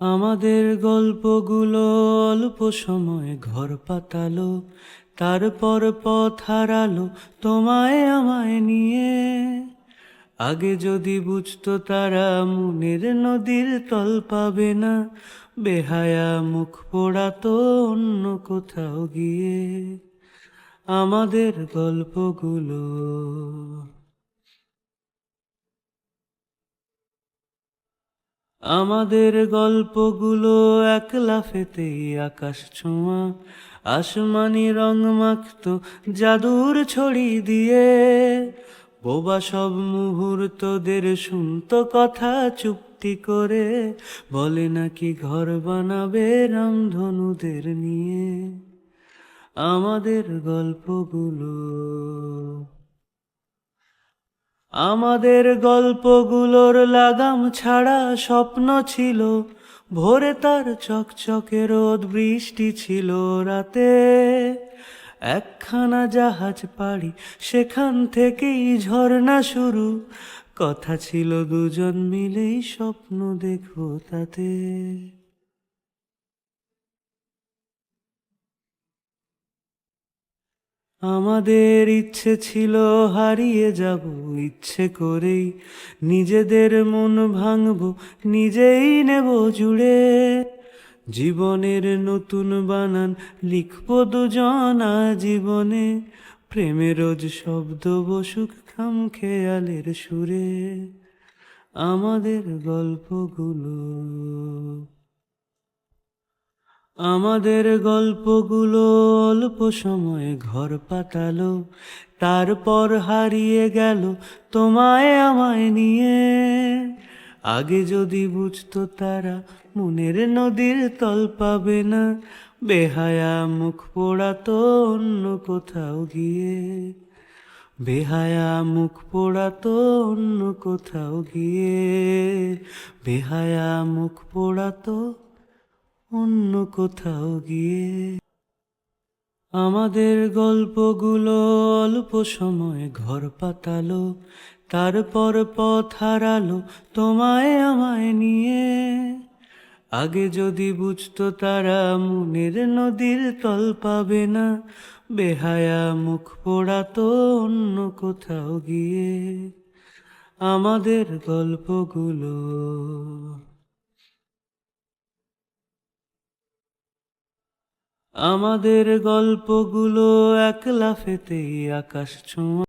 আমাদের গল্পগুলো অল্প সময় ঘর পাতালো, তারপর পথ হারালো তোমায় আমায় নিয়ে। আগে যদি বুঝতো তারা মনের নদীর তল পাবে না, বেহায়া মুখ পোড়াতো অন্য কোথাও গিয়ে। আমাদের গল্পগুলো আমাদের গল্পগুলো এক লাফেতেই আকাশ ছোঁয়া, আসমানি রং মাখতো জাদুর ছড়ি দিয়ে। বোবা সব মুহূর্তদের শুনতো কথা চুক্তি করে, বলে নাকি ঘর বানাবে রামধনুদের নিয়ে। আমাদের গল্পগুলো আমাদের গল্পগুলোর লাগাম ছাড়া স্বপ্ন ছিল, ভোরে তার চকচকে রোদ বৃষ্টি ছিল রাতে। একখানা জাহাজ পাড়ি, সেখান থেকেই ঝর্ণা শুরু। কথা ছিল দুজন মিলেই স্বপ্ন দেখো তাতে। আমাদের ইচ্ছে ছিল হারিয়ে যাব, ইচ্ছে করেই নিজেদের মন ভাঙব, নিজেই নেব জুড়ে। জীবনের নতুন বানান লিখব দুজন জীবনে প্রেমের রোজ শব্দ বসুক খাম খেয়ালের সুরে। আমাদের গল্পগুলো আমাদের গল্পগুলো অল্প সময়ে ঘর পাতালো, তারপর হারিয়ে গেল তোমায় আমায় নিয়ে। আগে যদি বুঝতো তারা মনের নদীর তল পাবে না, বেহায়া মুখ পোড়াতো অন্য কোথাও গিয়ে। বেহায়া মুখ পোড়াতো অন্য কোথাও গিয়ে, বেহায়া মুখ পোড়াতো অন্য কোথাও গিয়ে। আমাদের গল্পগুলো অল্প সময় ঘর পাতালো, তারপর পথ হারালো তোমায় আমায় নিয়ে। আগে যদি বুঝতো তারা মনের নদীর তল পাবে না, বেহায়া মুখ পোড়াতো অন্য কোথাও গিয়ে। আমাদের গল্পগুলো আমাদের গল্পগুলো এক লাফেতেই আকাশ ছোঁয়া